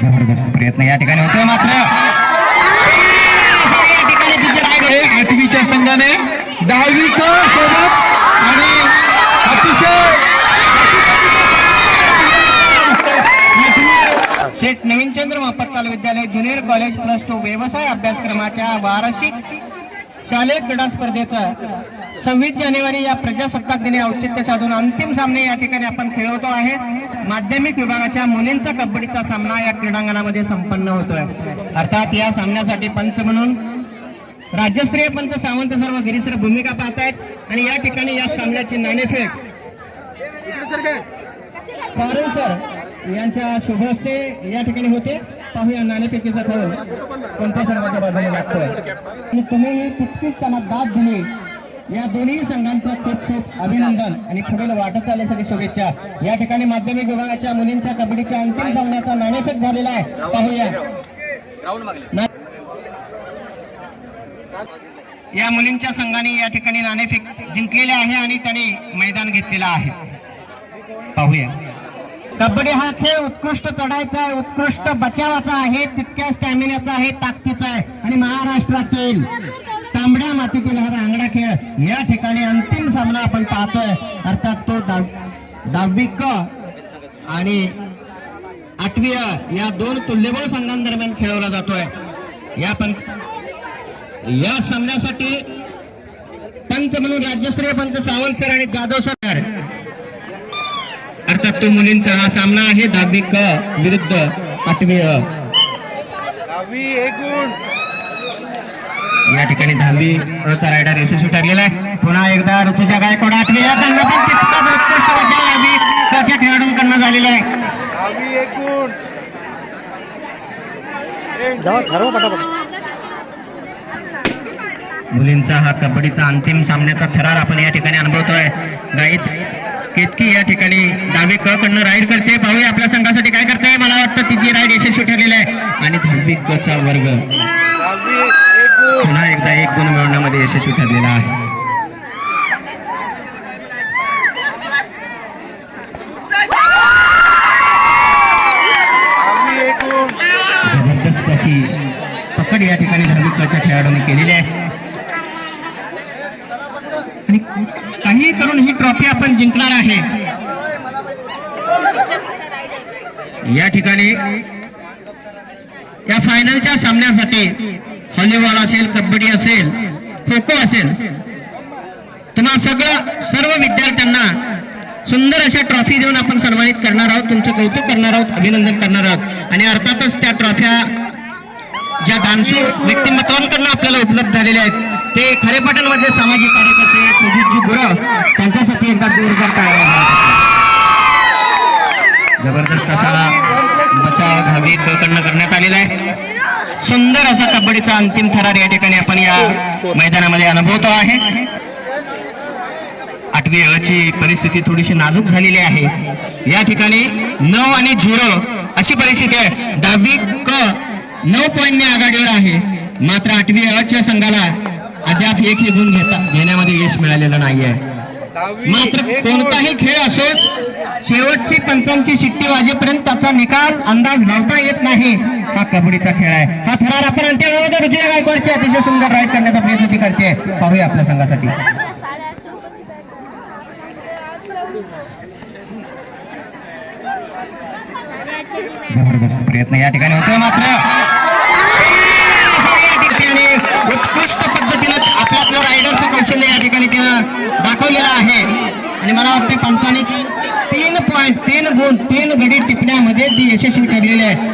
जबरदस्त प्रयत्न या ठिकाणी होतोय मात्र. आठवीच्या संघाने दहावी सोबत आणि अतिशय शेठ नवीनचंद्र महपत्ताल विद्यालय ज्युनियर कॉलेज प्लस टू व्यवसाय अभ्यासक्रमाच्या वार्षिक शालेय क्रीडा स्पर्धेचं सव्वीस जानेवारी या प्रजासत्ताक दिनी औचित्य साधून अंतिम सामने या ठिकाणी आपण खेळवतो आहे. माध्यमिक विभागाच्या मुलींचा कबड्डीचा सामना या क्रीडांगणामध्ये संपन्न होतोय. अर्थात या सामन्यासाठी पंच म्हणून राज्यस्तरीय पंच सावंत सर्व गिरीसर भूमिका पाहत आहेत आणि या ठिकाणी या सामन्याची नाणेफेक. कारण सर यांच्या शुभ हस्ते या ठिकाणी होते. पाहूया नाणेफेकीचा खेळ कोणत्या सर्वांच्या बाजूने लागतोय? आणि तुम्ही तितकीच त्यांना दाद दिली. या दोन्ही संघांचं खूप खूप अभिनंदन आणि पुढील वाटत चालण्यासाठी शुभेच्छा. या ठिकाणी माध्यमिक विभागाच्या मुलींच्या कबड्डीच्या अंतिम सामन्याचा नाणेफेक झालेला आहे. पाहूया. या मुलींच्या संघाने या ठिकाणी नाणेफेक जिंकलेले आहे आणि त्यांनी मैदान घेतलेलं आहे. पाहूया. कबड्डी हा खेळ उत्कृष्ट चढायचा आहे उत्कृष्ट बचावाचा आहे तितक्या स्टॅमिनाचा आहे ताकदीचा आहे. आणि महाराष्ट्रातील तांबड्या मातीतील हा रांगडा खेळ या ठिकाणी अंतिम सामना आपण पाहतोय. अर्थात तो दहावी क आणि आठवी या दोन तुल्यबळ संघांदरम्यान खेळवला जातोय. या पण या सामन्यासाठी पंच म्हणून राज्यस्तरीय पंच सावंत सर आणि जाधव सर अर्थात तो मुलींचा हा सामना आहे. दहावी क विरुद्ध आठवी अ या ठिकाणी दहावी अ चा रायडर यशस्वी ठरलेला आहे. पुन्हा एकदा ऋतुजा गायकवाड आठवी या संघ पण तितकाच उत्कृष्ट बचाव दहावी क च्या खेळाडूंकडनं झालेला आहे. मुलींचा हा कबड्डीचा अंतिम सामन्याचा थरार आपण या ठिकाणी अनुभवतोय. गाईत केतकी या ठिकाणी डावे क कडनं राईड करते. पाहूया आपल्या संघासाठी काय करते मला वाटतं तिची राईड यशस्वी ठरलेली आहे. आणि दहावी क चा वर्ग. पुन्हा एकदा एक गुण मिळवण्यामध्ये यशस्वी ठरलेला आहे. जबरदस्त अशी पकड या ठिकाणी धार्मिकच्या खेळाडूंनी केलेली आहे आणि काही करून ही ट्रॉफी आपण जिंकणार आहे. या ठिकाणी या फायनलच्या सामन्यासाठी व्हॉलीबॉल असेल कबड्डी असेल खो खो असेल तुम्हा सगळं सर्व विद्यार्थ्यांना सुंदर अशा ट्रॉफी देऊन आपण सन्मानित करणार आहोत. तुमचं कौतुक करणार आहोत अभिनंदन करणार आहोत. आणि अर्थातच त्या ट्रॉफ्या ज्या दानशूर व्यक्तिमत्वांकडनं आपल्याला उपलब्ध झालेल्या आहेत ते खरेपाटणमधले सामाजिक कार्यकर्ते सुजितजी गुरव त्यांच्यासाठी जोरदार टाळ्या जबरदस्त असा बचाव घावी कडनं करण्यात आलेला आहे. सुंदर असा कबड्डीचा अंतिम थरार या ठिकाणी आपण या मैदानामध्ये अनुभवतो आहे. आठवी अ परिस्थिती थोडीशी नाजूक झालेली आहे. या ठिकाणी नऊ आणि झिरो अशी परिस्थिती आहे. दहावी क नऊ पॉईंटने आघाडीवर आहे. मात्र आठवी अ च्या संघाला अद्याप एकही गुण घेता घेण्यामध्ये यश मिळालेलं नाहीये. आहे मात्र कोणताही खेळ असो शेवटची पंचांची शिट्टी वाजेपर्यंत त्याचा निकाल अंदाज लावता येत नाही. हा कबड्डीचा खेळ आहे. हा थरार आपण अंतिम रुजया गायकवाडची अतिशय सुंदर राईड करण्याचा प्रयत्न ती करते. पाहूया आपल्या संघासाठी. जबरदस्त प्रयत्न या ठिकाणी होतोय मात्र. उत्कृष्ट पद्धतीनं आपल्या रायडरचं कौशल्य या ठिकाणी आहे आणि मला वाटतं पंचाने तीन पॉईंट तीन गुण तीन गडी टिपण्यामध्ये ती यशस्वी ठरलेली आहे.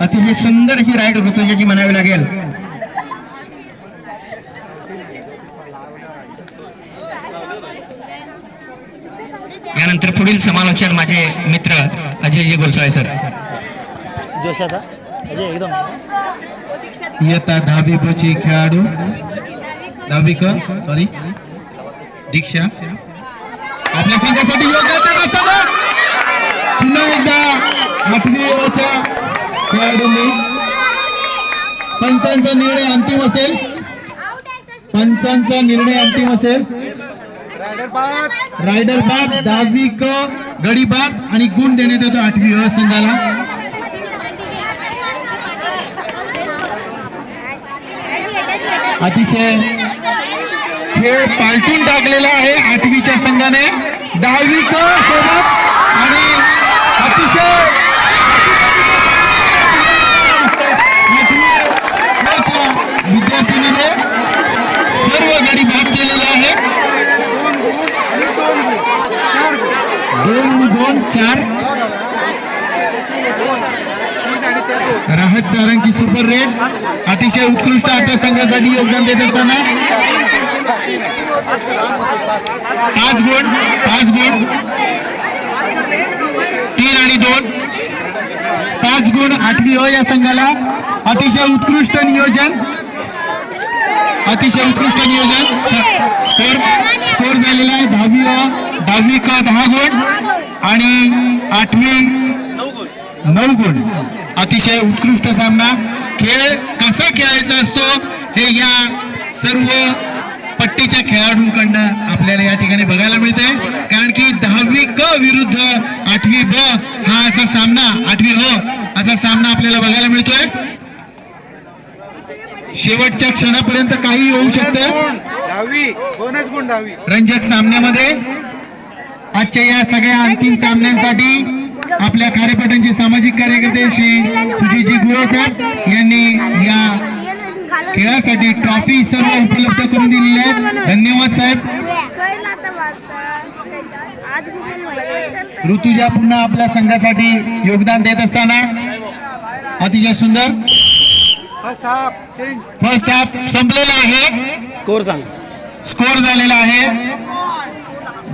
अतिशय सुंदर अशी राईड ऋतुजाची म्हणावी लागेल. यानंतर पुढील समालोचन माझे मित्र अजयजी गुरसाळे सर जोशाचा अजय एकदम. इयत्ता दहावी ब ची खेळाडू. दहावी क सॉरी दीक्षा. आपल्या संघासाठी योगदान पुन्हा एकदा आठवीच्या खेळाडूंनी पंचांचा निर्णय अंतिम असेल. पंचांचा निर्णय अंतिम असेल. रायडर बाद दहावी क गडी आणि गुण देण्यात येतो आठवी अ संघाला. अतिशय खेळ पालटून टाकलेला आहे आठवीच्या संघाने. दहावी सोबत आणि अतिशय विद्यार्थिनीने सर्व गडी भाग केलेले आहे दोन दोन चार. राहत सारांची सुपर रेड अतिशय उत्कृष्ट आठ संघासाठी योगदान देत असताना. पाच गुण पाच गुण. तीन आणि दोन. पाच गुण आठवी हो या संघाला. अतिशय उत्कृष्ट नियोजन. अतिशय उत्कृष्ट नियोजन. स्कोर स्कोर झालेला आहे दहावी हो. दहावी का दहा गुण आणि आठवी नऊ गुण. अतिशय उत्कृष्ट सामना. खेळ कसा खेळायचा असतो हे या सर्व पट्टीच्या खेळाडूंकडनं आपल्याला या ठिकाणी बघायला मिळते कारण की दहावी क विरुद्ध आठवी ब हा असा सामना आठवी अ असा सामना आपल्याला बघायला मिळतोय. शेवटच्या क्षणापर्यंत काही होऊ शकतं. रंजक सामन्यामध्ये आजच्या या सगळ्या अंतिम सामन्यांसाठी आपल्या कार्यपटांचे सामाजिक कार्यकर्ते श्री सुजीतजी गुळे साहेब यांनी या खेळासाठी ट्रॉफी सर्व उपलब्ध करून दिलेली आहे धन्यवाद साहेब. ऋतुजा पुन्हा आपल्या संघासाठी योगदान देत असताना. अतिशय सुंदर. First half change first half संपलेला आहे. स्कोर सांग. स्कोर झालेला आहे.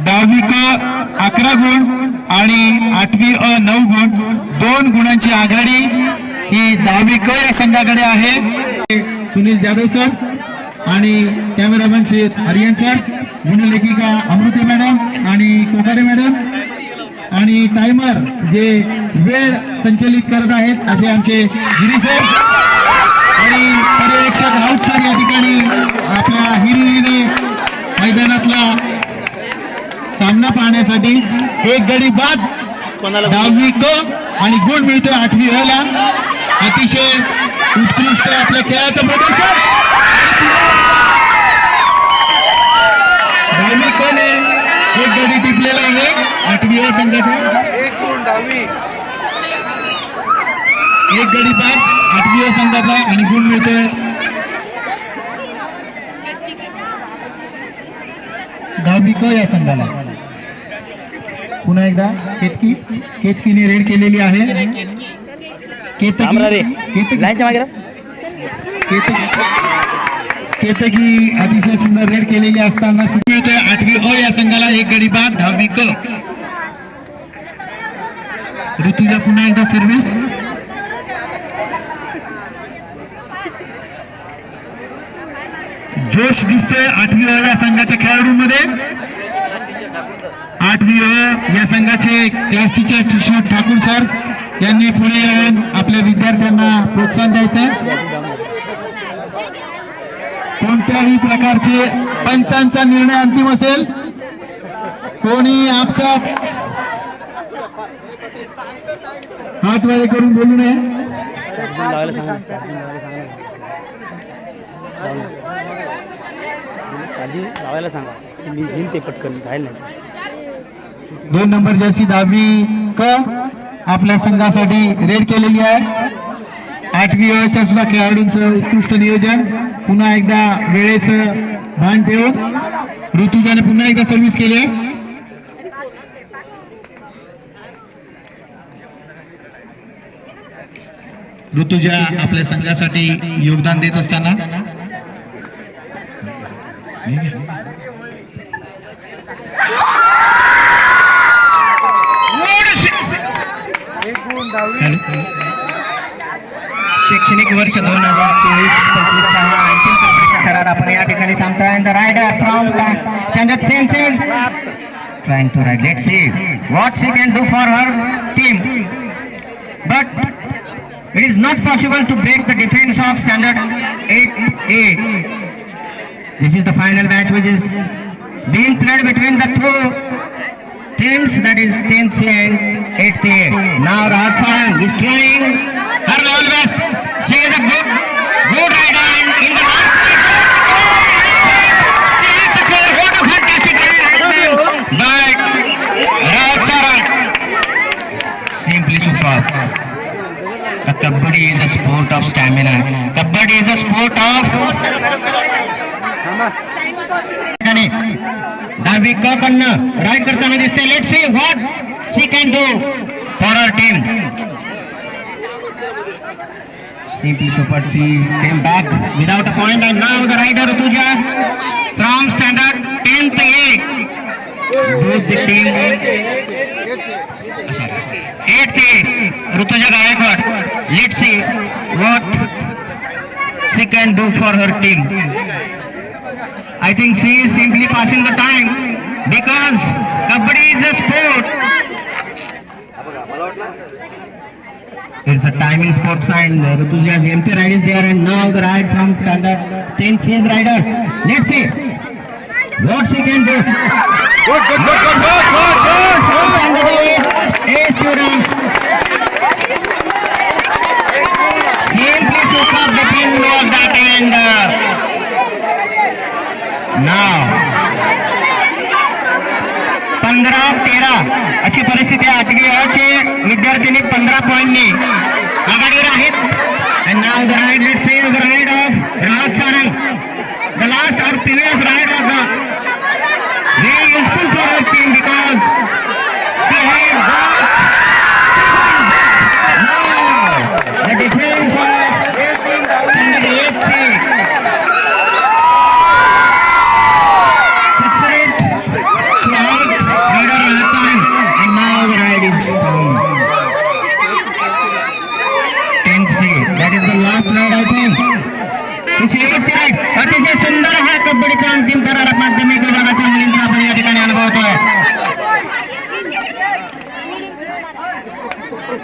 दहावी क अकरा गुण आणि आठवी अ नऊ गुण. दोन गुणांची आघाडी ही दहावी क या संघाकडे आहे. सुनील जाधव सर आणि कॅमेरामॅन श्री हरियन सर गुणलेखिका अमृते मॅडम आणि कोकारे मॅडम. आणि टायमर जे वेळ संचलित करत आहेत असे आमचे गिरी सर आणि पर्यवेक्षक राऊत सर या ठिकाणी आपल्या हिरिरीने मैदानातला सामना पाहण्यासाठी एक गडी बाद. दहावी क आणि गुण मिळतोय आठवी ला अतिशय उत्कृष्ट आपल्या खेळाचं प्रदर्शन. ने एक गडी टिपलेला आहे. आठवी अ संघाचा. एक गुण दहावी. एक गडी बाद आठवी अ संघाचा आणि गुण मिळतोय. दहावी क या संघाला? पुन्हा एकदा केतकी केतकीने रेड केलेली आहे. केतकी मागे अतिशय सुंदर रेड केलेली असताना आठवी अ या संघाला एक गडी बाद दहावी क. ऋतुजा पुन्हा एकदा सर्व्हिस जोश दिसतोय आठवी अ या संघाच्या खेळाडूंमध्ये. आठवी अ या संघाचे क्लास टीचर ठाकूर सर यांनी पुढे येऊन आपल्या विद्यार्थ्यांना प्रोत्साहन द्यायचं कोणत्याही प्रकारचे पंचांचा निर्णय अंतिम असेल कोणी आपसात हात वारे करून बोलू नये. लावायला सांगा. मी घेईन ते पटकन नाही. दोन नंबर जर्सी दहावी क? आपल्या संघासाठी रेड केलेली आहे. आठवी वयाच्या सुद्धा खेळाडूंचं उत्कृष्ट नियोजन. पुन्हा एकदा वेळेचं भान ठेवून ऋतुजाने पुन्हा एकदा सर्व्हिस केली आहे. ऋतुजा आपल्या संघासाठी योगदान देत असताना एक गुण दहावी शैक्षणिक वर्ष दोन हजार तेवीस पंचवीसचा हा अंतिम कबड्डीचा करार आपण या ठिकाणी थांबतोय the rider from standard ten trying to ride. Let's see what she can do for her team. But it is not possible to break the defense of standard 8A. This is the final match which is being played between the two teams that is 10th and 8th year. Now Rajasthan is trying her level best. She is a good, good rider in the last she a fantastic. Simply superb. The Kabaddi is a sport of stamina. Kabaddi is a sport of डावी क कडनं right करताना दिसते let see what she can do for er team Simply Super C came back without a point and now the rider Rutuja from standard 10th A. Both the team. Eighth A, Rutuja Gaikwad. Let's see what she can do for her team. I think she is simply passing the time because Kabaddi is a sport. It's a timing sport and Rutuja's empty ride is there and now the ride from standard 10th C rider. Let's see what she can do. Good, good, good, good, good, good, good. And the A student. Simply superb the pin was that and uh, now पंधरा तेरा अशी परिस्थिती आहे. आठवी अचे विद्यार्थिनी पंधरा पॉईंटनी आघाडीवर आहेत. नाव the raid let save raid of Raj Sarang the last of previous raid of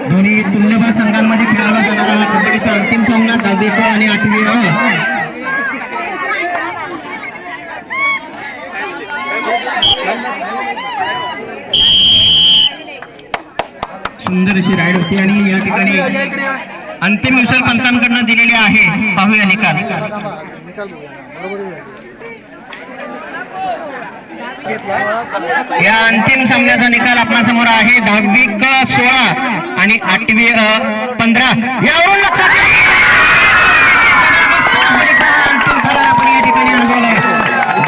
दोन्ही तुल्यबळ संघांमध्ये खेळाला जाणारा कबड्डीचा अंतिम सामना दहावी क आणि आठवी अ सुंदर अशी राईड होती आणि या ठिकाणी अंतिम विसर पंचांकडनं दिलेले आहे. पाहूया निकाल. या अंतिम सामन्याचा निकाल आपल्यासमोर आहे. दहावी क सोळा आणि आठवी पंधरा. यावरून लक्षात अंतिम आपण या ठिकाणी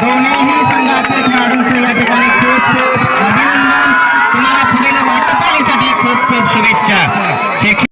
दोन्हीही संघातील खेळाडूंचे या ठिकाणी खूप खूप अभिनंदन. तुम्हाला पुढील वाटचालीसाठी खूप खूप शुभेच्छा.